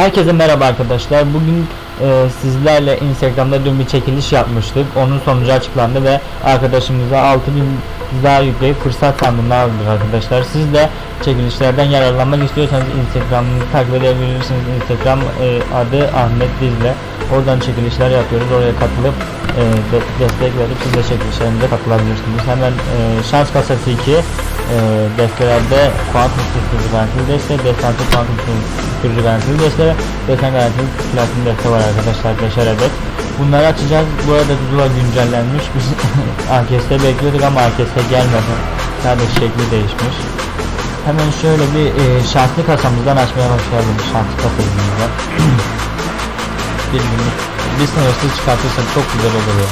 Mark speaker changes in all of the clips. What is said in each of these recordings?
Speaker 1: Herkese merhaba arkadaşlar. Bugün e, sizlerle Instagram'da dün bir çekiliş yapmıştık. Onun sonucu açıklandı ve arkadaşımıza 6000 daha yükleyip fırsat sandığını aldık arkadaşlar. Siz de çekilişlerden yararlanmak istiyorsanız Instagram'ı takip edebilirsiniz. Instagram e, adı Ahmet Dizle. Oradan çekilişler yapıyoruz. Oraya katılıp e, de- destek verip siz de çekilişlerimize katılabilirsiniz. Hemen e, şans kasası 2 e, destelerde kuantum susturucu garantili deste, destansı kuantum susturucu garantili deste ve garantili platin deste var arkadaşlar 5'er adet. Bunları açacağız. Bu arada Zula güncellenmiş. Biz AKS'te bekliyorduk ama AKS gelmedi. Sadece şekli değişmiş. Hemen şöyle bir e, şanslı kasamızdan açmaya başlayalım. Şanslı kasamızdan. bir günlük bir sınırsız çıkartırsak çok güzel olur ya.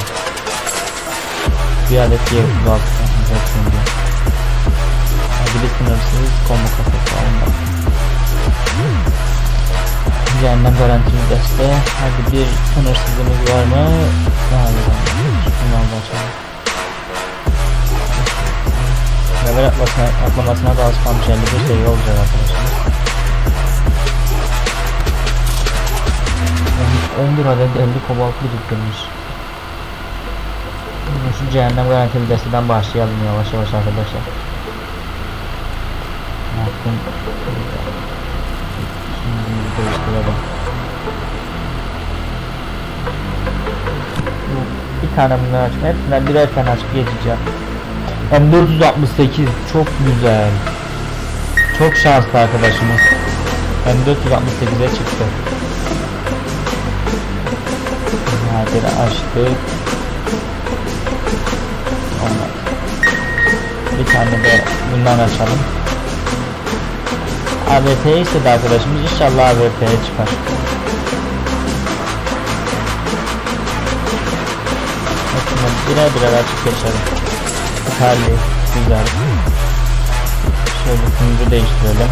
Speaker 1: Bir adet diye 36 yapacaksın diye. Hadi bir sınırsız combo kasası almak. Cehennem garantili deste. Hadi bir sınırsızımız var mı? Hayır. Bundan başlayalım. Level atmasına, atlamasına da az kalmış 51 seviye olacak arkadaşlar. 11 adet 50 kobalt biriktirmiş. Şimdi Şu cehennem garantili desteden başlayalım yavaş yavaş arkadaşlar. Bakın. Şimdi değiştirelim. Bir tane bundan açıp hepsinden birer tane açıp geçeceğim. M468 çok güzel. Çok şanslı arkadaşımız. M468'e çıktı. Nadiri açtık. Olmaz. Bir tane de bundan açalım. ABT istedi arkadaşımız. İnşallah ABT'ye çıkar. Hepsini birer birer açıp geçelim. Yeterli. Güzel. Şöyle sunucu değiştirelim.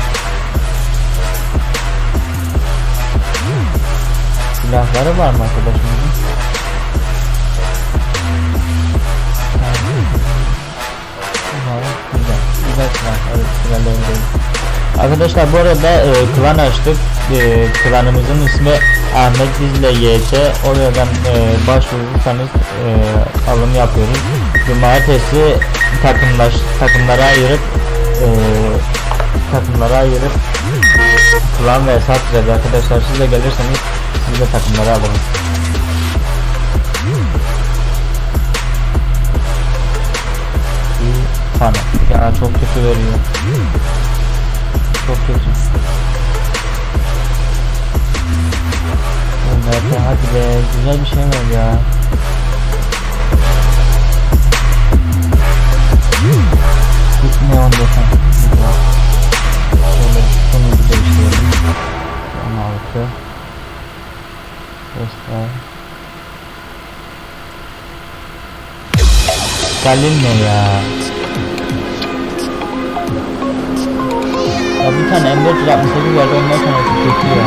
Speaker 1: Silahları var mı arkadaşımızın? Arkadaşlar bu arada e, klan açtık. E, klanımızın ismi Ahmet Dizle YT. Oradan e, başvurursanız e, alım yapıyoruz. Cumartesi takımlaş, takımlara ayırıp e, takımlara ayırıp klan ve hesap düzenli arkadaşlar siz de gelirseniz siz de takımlara alın. Bir çok kötü veriyor. Çok kötü. Mete hadi be güzel bir şey ver ya. Git ne on desen. Güzel. Şöyle sonucu değiştirelim. 16 Göster. Galil ne ya? Ya bir tane M468 vardı ondan sonra kötü ya.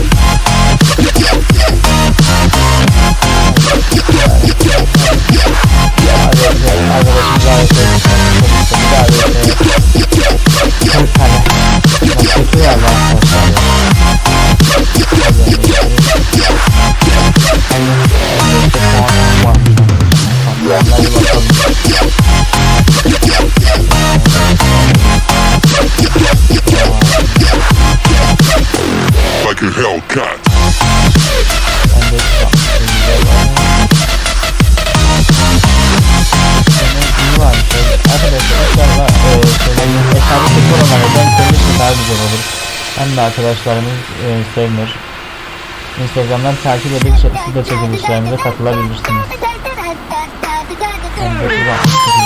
Speaker 1: olur. Hem de arkadaşlarımız e, sevinir. Instagram'dan takip edip siz de çekilişlerimize katılabilirsiniz. Ben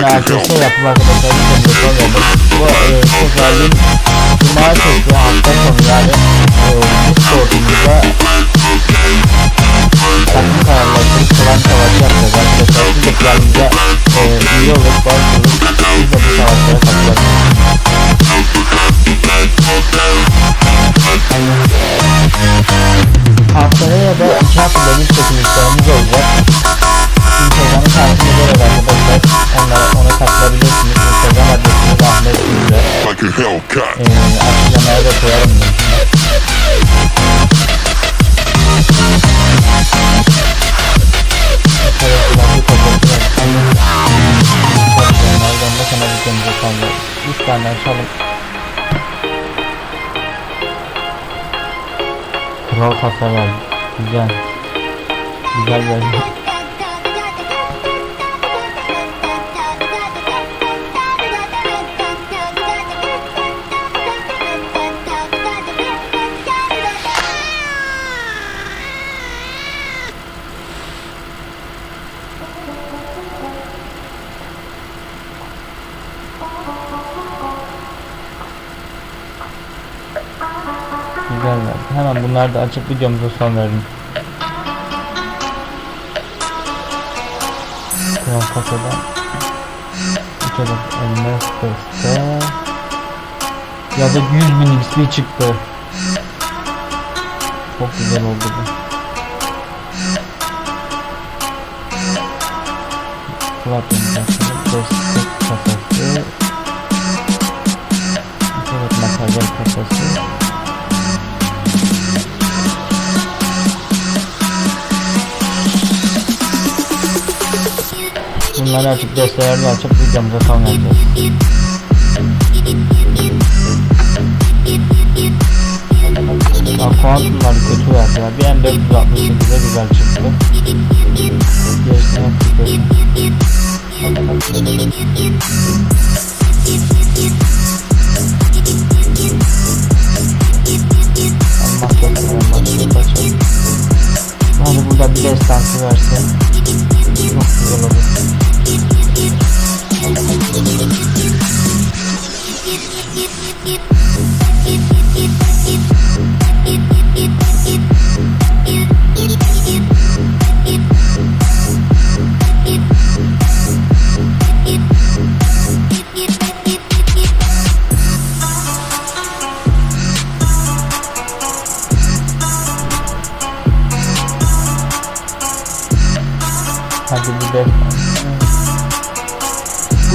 Speaker 1: tane arkadaşlar yapıp arkadaşlar bir tane. Bu e, Sezar'ın Cumartesi hafta sonu yani e, Discord'umuzda takım kararlaştırıp klan savaşı yapacağız arkadaşlar. Siz de planımıza e, üye olup başvurup siz de bu savaşlara katılabilirsiniz. Haftaya ya da iki haftada bir çekilişlerimiz olacak. Instagram'ı takip ederek arkadaşlar onlara, ona katılabilirsiniz. Instagram adresimiz Ahmet
Speaker 2: Hellcat.
Speaker 1: Ee, açıklamaya da koyarım linkini. Tane açalım. Kral kasa verdi. Güzel. Güzel verdi. Güzel verdi. Hemen bunları da açıp videomuza son verelim. Kasadan bir kere elime teste ya da 100 bin XP çıktı. Çok güzel oldu bu. Platin kasası, destek kasası, Evet, materyal kasası. Bunları açıp desteğlerini açıp videomuza vereceğiz. Ya kuantumlar kötü verdi ya. Bir M468'e güzel çıktı. Gerisine hep korusun. Hadi burada bir destansı versin. Çok güzel olur. Hadi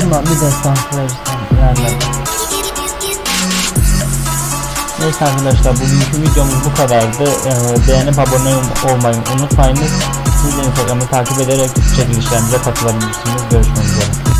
Speaker 1: Bundan bir destansı verirsen Neyse arkadaşlar bugünkü videomuz bu kadardı. Ee, beğenip abone olmayı unutmayınız. Siz de Instagram'ı takip ederek çekilişlerimize katılabilirsiniz. Görüşmek üzere.